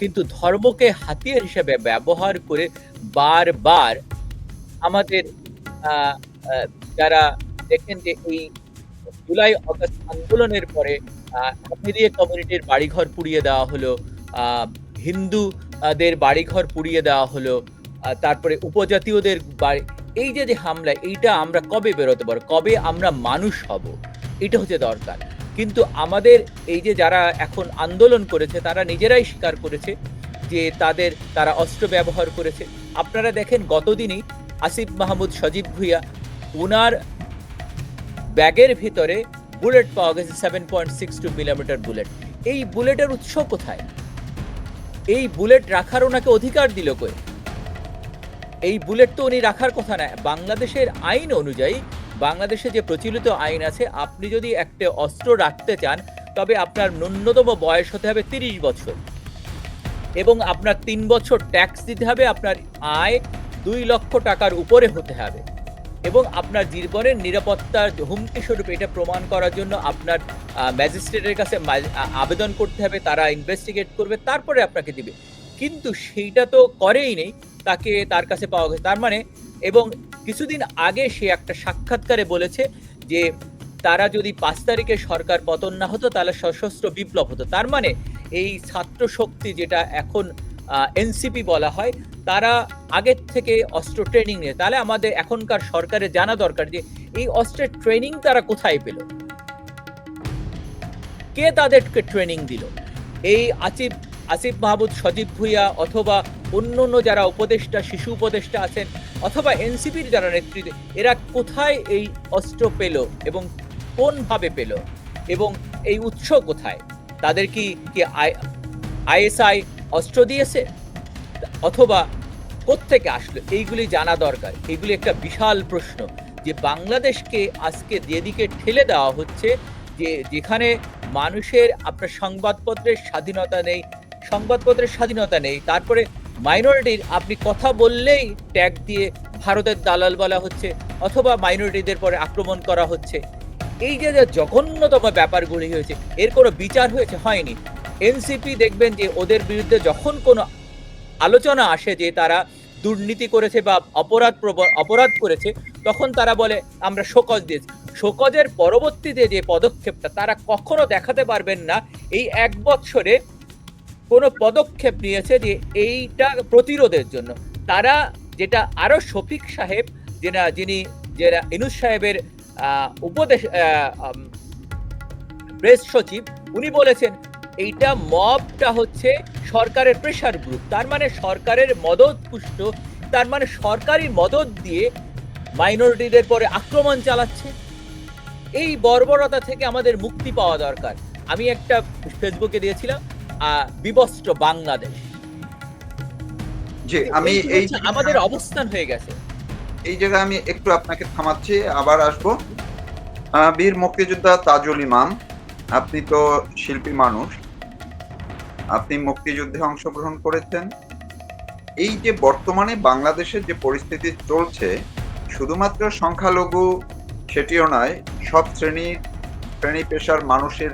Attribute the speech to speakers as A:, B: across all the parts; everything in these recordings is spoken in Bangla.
A: কিন্তু ধর্মকে হাতিয়ার হিসেবে ব্যবহার করে বারবার আমাদের যারা দেখেন যে এই জুলাই অগস্ট আন্দোলনের পরে কমিউনিটির বাড়িঘর পুড়িয়ে দেওয়া হলো হিন্দুদের বাড়িঘর পুড়িয়ে দেওয়া হলো তারপরে উপজাতীয়দের বাড়ি, এই যে যে হামলা, এইটা আমরা কবে বেরোতে পারব? কবে আমরা মানুষ হব? এটা হচ্ছে দরকার। কিন্তু আমাদের এই যে যারা এখন আন্দোলন করেছে, তারা নিজেরাই স্বীকার করেছে যে তাদের, তারা অস্ত্র ব্যবহার করেছে। আপনারা দেখেন গতদিনই আসিফ মাহমুদ, সজীব ভুইয়া ওনার ব্যাগের ভিতরে বুলেট পাওয়া গেছে seven point six two millimetre bullet. এই বুলেটের উৎস কোথায়? এই বুলেট রাখার ওনাকে অধিকার দিল কই? এই বুলেট তো উনি রাখার কথা না, বাংলাদেশের আইন অনুযায়ী বাংলাদেশে যে প্রচলিত আইন আছে, আপনি যদি একটা অস্ত্র রাখতে চান, তবে আপনার ন্যূনতম বয়স হতে হবে তিরিশ বছর। এবং আপনার তিন বছর ট্যাক্স দিতে হবে, আপনার আয় দুই লক্ষ টাকার উপরে হতে হবে। এবং আপনার জীবনের নিরাপত্তার হুমকি স্বরূপ এটা প্রমাণ করার জন্য আপনার ম্যাজিস্ট্রেটের কাছে আবেদন করতে হবে, তারা ইনভেস্টিগেট করবে, তারপরে আপনাকে দিবে। কিন্তু সেইটা তো করেই নেই, তাকে তার কাছে পাওয়া গেছে। তার মানে এবং কিছুদিন আগে সে একটা সাক্ষাৎকারে বলেছে যে তারা যদি পাঁচ তারিখে সরকার পতন না হতো, তাহলে সশস্ত্র বিপ্লব হতো। তার মানে এই ছাত্র শক্তি যেটা এখন এনসিপি বলা হয়, তারা আগের থেকে অস্ত্র ট্রেনিং নিয়ে। তাহলে আমাদের এখনকার সরকারের জানা দরকার যে এই অস্ত্রের ট্রেনিং তারা কোথায় পেল? কে তাদেরকে ট্রেনিং দিল? এই আসিফ আসিফ মাহমুদ, সজীব ভুইয়া অথবা অন্য অন্য যারা উপদেষ্টা, শিশু উপদেষ্টা আছেন অথবা এনসিপির যারা নেতৃত্ব, এরা কোথায় এই অস্ত্র পেল এবং কোনভাবে পেল? এবং এই উৎস কোথায়? তাদের কি আইএসআই অস্ত্র দিয়েছে? অথবা কোত্থেকে আসলো? এইগুলি জানা দরকার। এইগুলি একটা বিশাল প্রশ্ন যে বাংলাদেশকে আজকে যেদিকে ঠেলে দেওয়া হচ্ছে, যে যেখানে মানুষের আপনার সংবাদপত্রের স্বাধীনতা নেই, সংবাদপত্রের স্বাধীনতা নেই, তারপরে মাইনরিটির আপনি কথা বললেই ট্যাগ দিয়ে ভারতের দালাল বলা হচ্ছে অথবা মাইনরিটিদের পরে আক্রমণ করা হচ্ছে। এই যে জঘন্যতম ব্যাপারগুলি হয়েছে, এর কোনো বিচার হয়েছে? হয়নি। এনসিপি দেখবেন যে ওদের বিরুদ্ধে যখন কোনো আলোচনা আসে যে তারা দুর্নীতি করেছে বা অপরাধ অপরাধ করেছে, তখন তারা বলে, আমরা শোকজ দিয়েছি। শোকজের পরবর্তীতে যে পদক্ষেপটা তারা কখনো দেখাতে পারবেন না। এই এক বছরে কোনো পদক্ষেপ নিয়েছে যে এইটা প্রতিরোধের জন্য। তারা যেটা আরও শফিক সাহেব, যেটা যিনি যারা ইনুস সাহেবের উপদেশ প্রেস সচিব, উনি বলেছেন, এইটা মবটা হচ্ছে সরকারের প্রেসার গ্রুপ তার মানে সরকারের মদত পুষ্ট, তার মানে সরকারি মদত দিয়ে মাইনরিটিদের পরে আক্রমণ চালাচ্ছে। এই বর্বরতা থেকে আমাদের মুক্তি পাওয়া দরকার। আমি একটা ফেসবুকে দিয়েছিলাম বিবস্ত্র বাংলাদেশ।
B: জি আমি
A: এই আমাদের অবস্থান হয়ে গেছে।
B: এই জায়গায় আমি একটু আপনাকে থামাচ্ছি আবার আসব। বীর মুক্তিযোদ্ধা তাজুল ইমাম আপনি তো শিল্পী মানুষ। আপনি মুক্তিযুদ্ধে অংশগ্রহণ করেছেন। এই যে বর্তমানে বাংলাদেশের যে পরিস্থিতি চলছে শুধুমাত্র সংখ্যালঘু সেটিও নয় সব শ্রেণি শ্রেণি পেশার মানুষের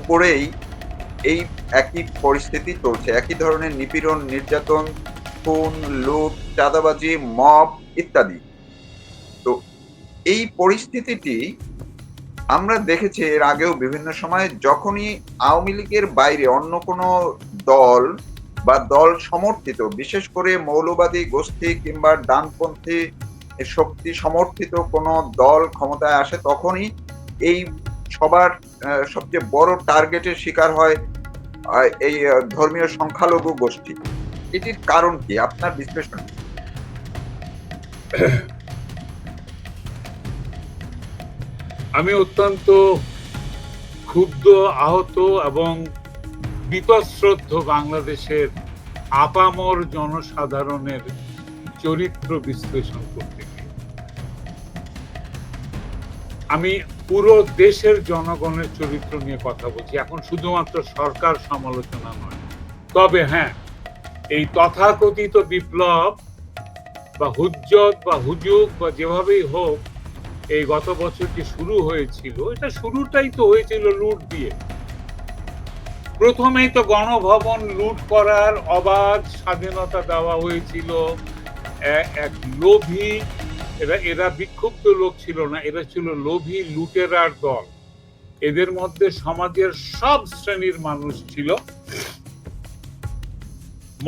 B: উপরেই এই একই পরিস্থিতি চলছে। একই ধরনের নিপীড়ন, নির্যাতন, খুন, লুট, চাঁদাবাজি, মব ইত্যাদি। তো এই পরিস্থিতিটি আমরা দেখেছি এর আগেও বিভিন্ন সময়ে যখনই আওয়ামী লীগের বাইরে অন্য কোনো দল বা দল সমর্থিত, বিশেষ করে মৌলবাদী গোষ্ঠী কিংবা ডানপন্থী শক্তি সমর্থিত কোনো দল ক্ষমতায় আসে, তখনই এই সবার সবচেয়ে বড় টার্গেটের শিকার হয় এই ধর্মীয় সংখ্যালঘু গোষ্ঠী। এটির কারণ কি? আপনার বিশ্লেষণ।
C: আমি অত্যন্ত ক্ষুব্ধ, আহত এবং বিতশ্রদ্ধ বাংলাদেশের আপামর জনসাধারণের চরিত্র বিশ্লেষণ করতে আমি পুরো দেশের জনগণের চরিত্র নিয়ে কথা বলছি। এখন শুধুমাত্র সরকার সমালোচনা নয়। তবে হ্যাঁ এই তথাকথিত বিপ্লব বা হুজ্জত বা হুজুগ বা যেভাবেই হোক, এই গত বছর যে শুরু হয়েছিল, এটা শুরুটাই তো হয়েছিল লুট দিয়ে। প্রথমেই তো গণভবন লুট করার অবাধ স্বাধীনতা দেওয়া হয়েছিল। এক লোভী এরা এরা বিক্ষুব্ধ লোক ছিল না, এরা ছিল লোভী লুটেরার দল। এদের মধ্যে সমাজের সব শ্রেণির মানুষ ছিল।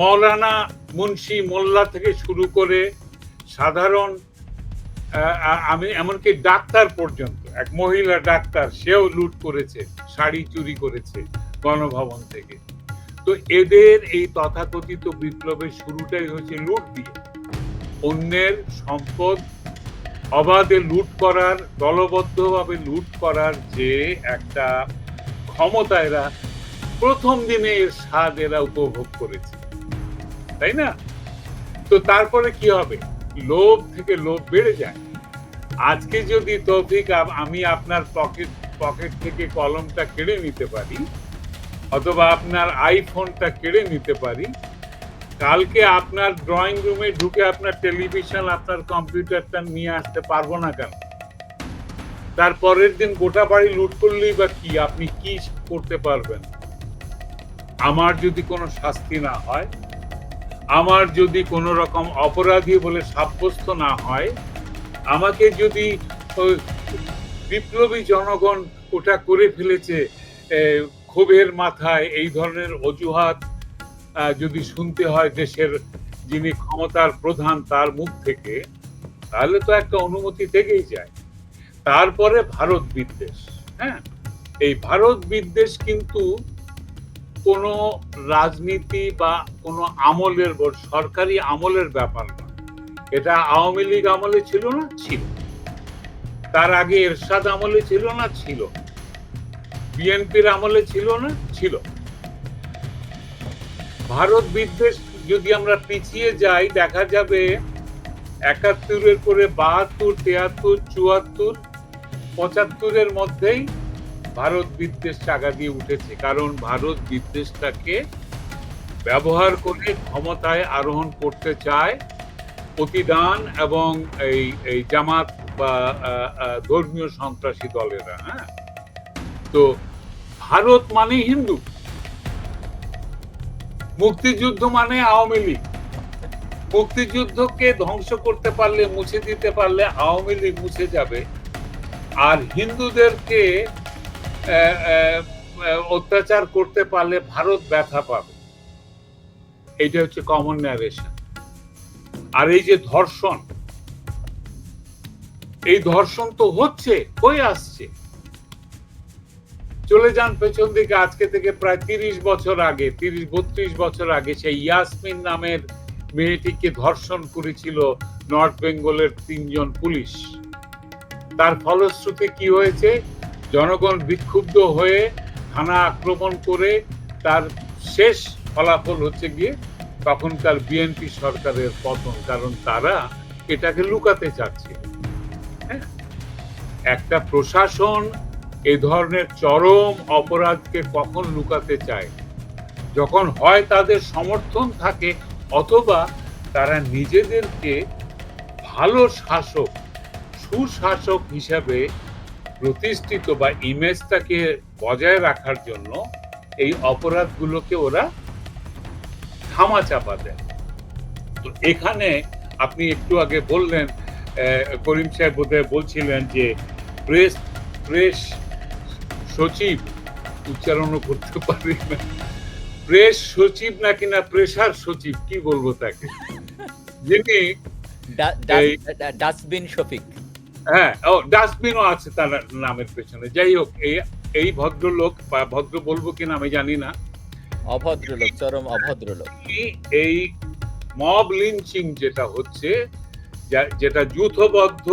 C: মৌলানা মুন্সি মোল্লা থেকে শুরু করে সাধারণ আমি এমনকি ডাক্তার পর্যন্ত, এক মহিলা ডাক্তার, সেও লুট করেছে, শাড়ি চুরি করেছে গণভবন থেকে। তো এদের এই তথাকথিত বিপ্লবের শুরুটাই হয়েছে লুট দিয়ে। অন্যের সম্পদ অবাধে লুট করার, দলবদ্ধভাবে লুট করার যে একটা ক্ষমতা এরা প্রথম দিনে এর স্বাদ এরা উপভোগ করেছে। তাই না? তো তারপরে কি হবে? লোভ থেকে লোভ বেড়ে যায়। আজকে যদি তৌফিক আমি আপনার পকেট পকেট থেকে কলমটা কেড়ে নিতে পারি, অথবা আপনার আইফোনটা কেড়ে নিতে পারি কালকে আপনার ড্রয়িং রুমে ঢুকে আপনার টেলিভিশন আপনার কম্পিউটারটা নিয়ে আসতে পারব না কেন? তারপরের দিন গোটা বাড়ি লুট করলেই বা কি? আপনি কি করতে পারবেন? আমার যদি কোনো শাস্তি না হয়, আমার যদি কোনো রকম অপরাধী বলে সাব্যস্ত না হয়, আমাকে যদি বিপ্লবী জনগণ ওটা করে ফেলেছে ক্ষোভের মাথায় এই ধরনের অজুহাত যদি শুনতে হয় দেশের যিনি ক্ষমতার প্রধান তার মুখ থেকে, তাহলে তো একটা অনুমতি থেকেই যায়। তারপরে ভারত বিদ্বেষ হ্যাঁ? এই ভারত বিদ্বেষ কিন্তু কোনো রাজনীতি বা কোনো আমলের সরকারি আমলের ব্যাপার না। এটা আওয়ামী লীগ আমলে ছিল না? ছিল। তার আগে এরশাদ আমলে ছিল না? ছিল। বিএনপির আমলে ছিল না? ছিল। ভারত বিদ্বেষ যদি আমরা পিছিয়ে যাই, দেখা যাবে একাত্তরের পরে বাহাত্তর তেহাত্তর চুয়াত্তর, পঁচাত্তরের মধ্যেই ভারত বিদ্বেষ চাগা দিয়ে উঠেছে। কারণ ভারত বিদ্বেষটাকে ব্যবহার করে ক্ষমতায় আরোহণ করতে চায় প্রতিদান এবং এই এই জামাত বা ধর্মীয় সন্ত্রাসী দলেরা হ্যাঁ? তো ভারত মানে হিন্দু। মুক্তিযুদ্ধ মানে আওয়ামী লীগ। মুক্তিযুদ্ধকে ধ্বংস করতে পারলে, মুছে দিতে পারলে আওয়ামী লীগ মুছে যাবে। আর হিন্দুদেরকে অত্যাচার করতে পারলে ভারত ব্যথা পাবে। এটা হচ্ছে কমন ন্যারেশন আর এই যে ধর্ষণ, এই ধর্ষণ তো হচ্ছে, হয়ে আসছে। চলে যান পেছন দিকে। আজকে থেকে প্রায় তিরিশ বছর আগে, তিরিশ, বত্রিশ বছর আগে সেই ইয়াসমিন নামের মেয়েটিকে ধর্ষণ করেছিল নর্থ বেঙ্গলের তিনজন পুলিশ। তার ফলশ্রুতি কি হয়েছে? জনগণ বিক্ষুব্ধ হয়ে থানা আক্রমণ করে তার শেষ ফলাফল হচ্ছে গিয়ে তখনকার বিএনপি সরকারের পতন, কারণ তারা এটাকে লুকাতে চাচ্ছে। হ্যাঁ? একটা প্রশাসন এ ধরনের চরম অপরাধকে কখন লুকাতে চায়? যখন হয় তাদের সমর্থন থাকে, অথবা তারা নিজেদেরকে ভালো শাসক, সুশাসক হিসাবে প্রতিষ্ঠিত বা ইমেজটাকে বজায় রাখার জন্য এই অপরাধগুলোকে ওরা থামা চাপা দেয়। তো এখানে আপনি একটু আগে বললেন করিম সাহেব বোধহয় বলছিলেন যে প্রেস প্রেস সচিব উচ্চারণও করতে পারি না। প্রেস সচিব নাকি না প্রেসার সচিব কি বলব তাকে? যিনি
A: ডাস্টবিন শফিক।
C: হ্যাঁ ও ডাস্টবিনও আছে তার নামের পেছনে। যাই হোক এই এই ভদ্রলোক বা ভদ্র বলব কিনা আমি জানি না।
A: অভদ্রলোক চরম অভদ্রলোক।
C: এই মব লিঞ্চিং যেটা হচ্ছে যেটা যূথবদ্ধ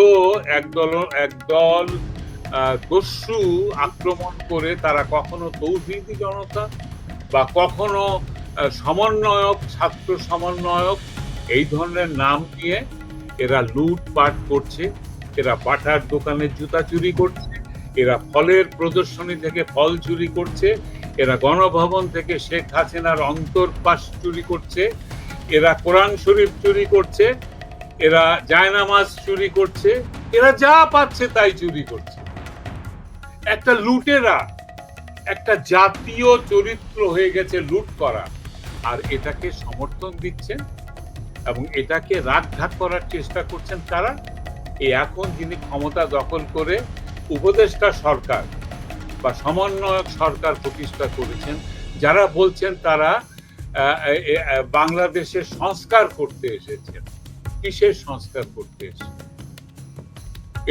C: একদল একদল দস্যু আক্রমণ করে তারা কখনো তৌহিদি জনতা বা কখনো সমন্বয়ক, ছাত্র সমন্বয়ক, এই ধরনের নাম নিয়ে এরা লুটপাট করছে, এরা পাঠার দোকানে জুতা চুরি করছে, এরা ফলের প্রদর্শনী থেকে ফল চুরি করছে, এরা গণভবন থেকে শেখ হাসিনার অন্তর্পাশ চুরি করছে, এরা কোরআন শরীফ চুরি করছে, এরা জায়নামাজ চুরি করছে, এরা যা পাচ্ছে তাই চুরি করছে। একটা লুটেরা, একটা জাতীয় চরিত্র হয়ে গেছে লুট করা। আর এটাকে সমর্থন দিচ্ছেন এবং এটাকে রাগঘাত করার চেষ্টা করছেন তারা এখন যিনি ক্ষমতা দখল করে উপদেষ্টা সরকার বা সমন্বয়ক সরকার প্রতিষ্ঠা করেছেন, যারা বলছেন তারা বাংলাদেশের সংস্কার করতে এসেছেন। কিসের সংস্কার করতে এসেছেন?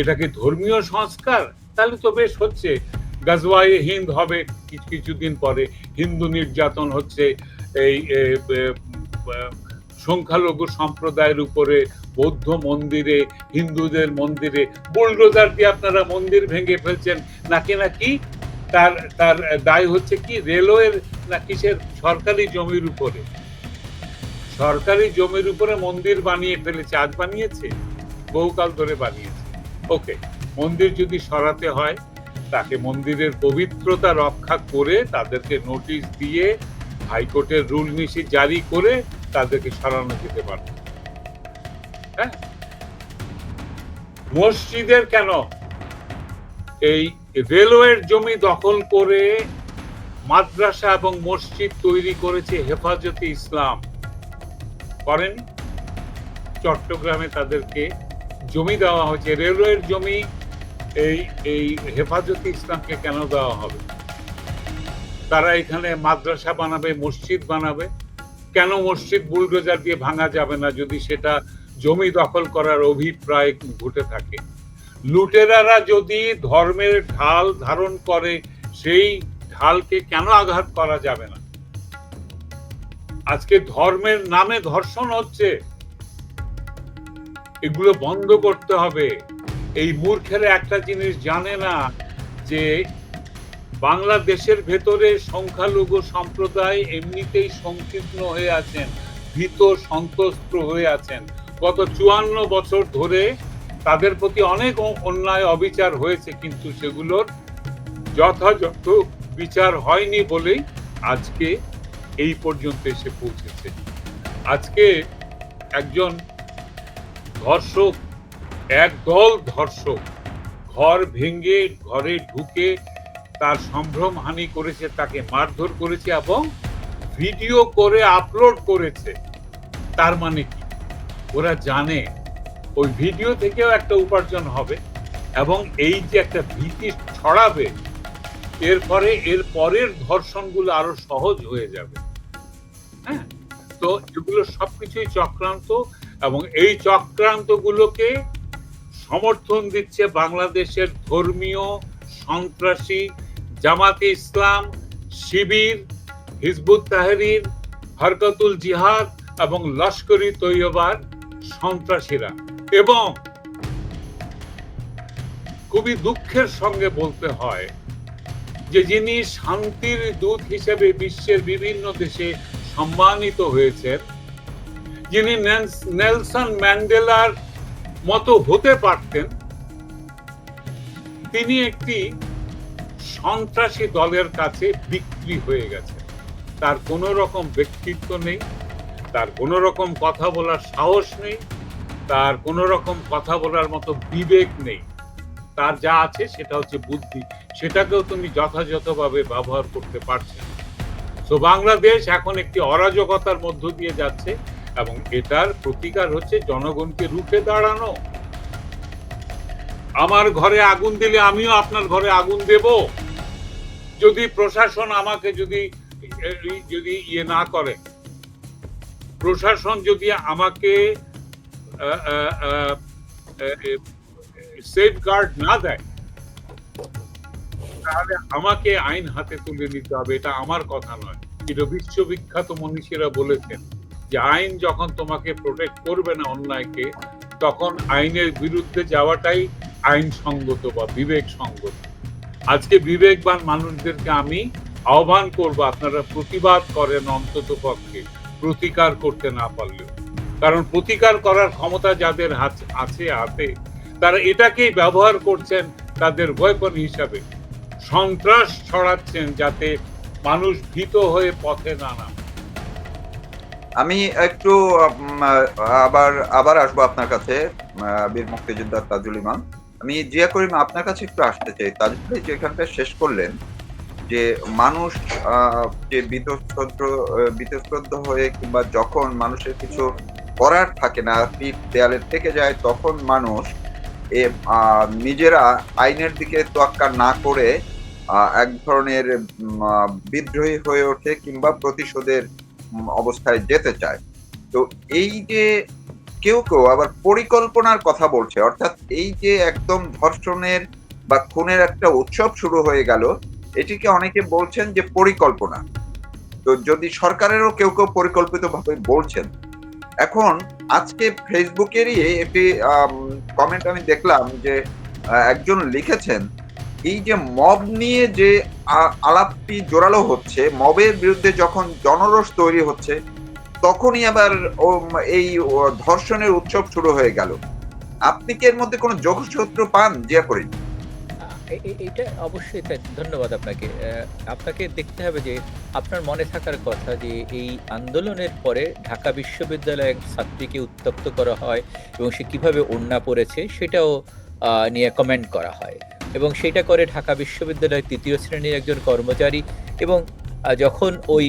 C: এটাকে ধর্মীয় সংস্কার তাহলে তো বেশ হচ্ছে। গাজওয়াই হিন্দ হবে কিছু কিছুদিন পরে। হিন্দু নির্যাতন হচ্ছে এই সংখ্যালঘু সম্প্রদায়ের উপরে, বৌদ্ধ মন্দিরে, হিন্দুদের মন্দিরে। বুলডোজার দিয়ে আপনারা মন্দির ভেঙে ফেলছেন নাকি নাকি? তার তার দায় হচ্ছে কি, রেলওয়ের না কিসের? সরকারি জমির উপরে। সরকারি জমির উপরে মন্দির বানিয়ে ফেলেছে। আজ বানিয়েছে? বহুকাল ধরে বানিয়েছে। ওকে। মন্দির যদি সরাতে হয়, তাকে মন্দিরের পবিত্রতা রক্ষা করে তাদেরকে নোটিশ দিয়ে হাইকোর্টের রুল নিশি জারি করে তাদেরকে সরানো যেতে পারে। হ্যাঁ? মসজিদের কেন? এই রেলওয়ের জমি দখল করে মাদ্রাসা এবং মসজিদ তৈরি করেছে হেফাজতে ইসলাম। করেন? চট্টগ্রামে তাদেরকে জমি দেওয়া হয়েছে। রেলওয়ের জমি এই এই হেফাজতে ইসলামকে কেন দেওয়া হবে? তারা এখানে মাদ্রাসা বানাবে, মসজিদ বানাবে। কেন মসজিদ বুলডোজার দিয়ে ভাঙা যাবে না যদি সেটা জমি দখল করার অভিপ্রায় ঘটে থাকে? লুটেরারা যদি ধর্মের ঢাল ধারণ করে, সেই ঢালকে কেন আঘাত করা যাবে না? আজকে ধর্মের নামে ধর্ষণ হচ্ছে। এগুলো বন্ধ করতে হবে। এই মূর্খেরা একটা জিনিস জানে না যে বাংলাদেশের ভেতরে সংখ্যালঘু সম্প্রদায় এমনিতেই সংকীর্ণ হয়ে আছেন, ভীত, সন্ত্রস্ত হয়ে আছেন। গত চুয়ান্ন বছর ধরে তাদের প্রতি অনেক অন্যায়, অবিচার হয়েছে, কিন্তু সেগুলোর যথাযথ বিচার হয়নি বলেই আজকে এই পর্যন্ত এসে পৌঁছেছে। আজকে একজন ধর্ষক একদল ধর্ষক। ঘর ভেঙে ঘরে ঢুকে তার সম্ভ্রম হানি করেছে, তাকে মারধর করেছে এবং ভিডিও করে আপলোড করেছে। তার মানে কি? ওরা জানে ওই ভিডিও থেকেও একটা উপার্জন হবে এবং এই যে একটা ভীতি ছড়াবে, এরপরে এর পরের ধর্ষণগুলো আরও সহজ হয়ে যাবে। হ্যাঁ? তো এগুলো সবকিছুই চক্রান্ত এবং এই চক্রান্তগুলোকে সমর্থন দিচ্ছে বাংলাদেশের ধর্মীয় সন্ত্রাসী, জামাতে ইসলাম, শিবির, হিজবুত তাহরির, হরকতুল জিহাদ এবং লস্করি তৈয়বার সন্ত্রাসীরা। এবং খুবই দুঃখের সঙ্গে বলতে হয় যে, যিনি শান্তির দূত হিসেবে বিশ্বের বিভিন্ন দেশে সম্মানিত হয়েছেন, যিনি নেলস- নেলসন ম্যান্ডেলার মতো হতে পারতেন। তিনি একটি সন্ত্রাসী দলের কাছে বিক্রি হয়ে গেছে। তার কোনো রকম ব্যক্তিত্ব নেই, তার কোনো রকম কথা বলার সাহস নেই, তার কোনো রকম কথা বলার মতো বিবেক নেই। তার যা আছে সেটা হচ্ছে বুদ্ধি। সেটাকেও তুমি যথাযথভাবে ব্যবহার করতে পারছেন। তো বাংলাদেশ এখন একটি অরাজকতার মধ্য দিয়ে যাচ্ছে। এবং এটার প্রতিকার হচ্ছে জনগণকে রুখে দাঁড়ানো। আমার ঘরে আগুন দিলে আমিও আপনার ঘরে আগুন দেব। যদি প্রশাসন আমাকে যদি যদি ইয়ে না করে, প্রশাসন যদি আমাকে সেফ গার্ড না দেয়, তাহলে আমাকে আইন হাতে তুলে নিতে হবে, এটা আমার কথা নয়। এটা বিশ্ববিখ্যাত মনীষীরা বলেছেন। যে আইন যখন তোমাকে প্রোটেক্ট করবে না অন্যায়কে, তখন আইনের বিরুদ্ধে যাওয়াটাই আইনসঙ্গত বা বিবেক সঙ্গত আজকে বিবেকবান মানুষদেরকে আমি আহ্বান করব, আপনারা প্রতিবাদ করেন অন্তত পক্ষে, প্রতিকার করতে না পারলেও। কারণ প্রতিকার করার ক্ষমতা যাদের আছে হাতে, তারা এটাকেই ব্যবহার করছেন তাদের ওয়েপন হিসাবে। সন্ত্রাস ছড়াচ্ছেন যাতে মানুষ ভীত হয়ে পথে না নামে।
B: আমি একটু আবার আবার আসব আপনার কাছে বীর মুক্তিযোদ্ধা তাজুল ইমাম। আমি জিয়া করিম আপনার কাছে একটু আসতে চাই। তাজুল ভাই যেখানটা শেষ করলেন যে মানুষ যে বীতশ্রদ্ধ আ হয়ে কিংবা যখন মানুষের কিছু করার থাকে না, পিঠ দেয়ালে থেকে যায় তখন মানুষ এ নিজেরা আইনের দিকে তোয়াক্কা না করে এক ধরনের বিদ্রোহী হয়ে ওঠে কিংবা প্রতিশোধের অবস্থায় যেতে চায়। তো এই যে কেউ, কেউ আবার পরিকল্পনার কথা বলছে। অর্থাৎ এই যে একদম ধর্ষণের বা খুনের একটা উৎসব শুরু হয়ে গেল, এটিকে অনেকে বলছেন যে পরিকল্পনা। তো যদি সরকারেরও কেউ, কেউ পরিকল্পিতভাবে বলছেন। এখন আজকে ফেসবুকেরই একটি কমেন্ট আমি দেখলাম যে একজন লিখেছেন, এই যে মব নিয়ে যে আলাপটি জোরালো হচ্ছে, মবের বিরুদ্ধে যখন জনরোষ তৈরি হচ্ছে, তখনই আবার এই ধর্ষণের উৎসব শুরু হয়ে গেল। আপনি কি এর মধ্যে কোনো যোগসূত্র পান জিয়া
A: এ এইটা অবশ্যই ধন্যবাদ আপনাকে। আপনাকে দেখতে হবে যে আপনার মনে থাকার কথা যে এই আন্দোলনের পরে ঢাকা বিশ্ববিদ্যালয়ে এক ছাত্রীকে উত্ত্যক্ত করা হয় এবং সে কীভাবে ওড়না পড়েছে সেটাও নিয়ে কমেন্ট করা হয়। এবং সেটা করে ঢাকা বিশ্ববিদ্যালয়ের তৃতীয় শ্রেণির একজন কর্মচারী এবং যখন ওই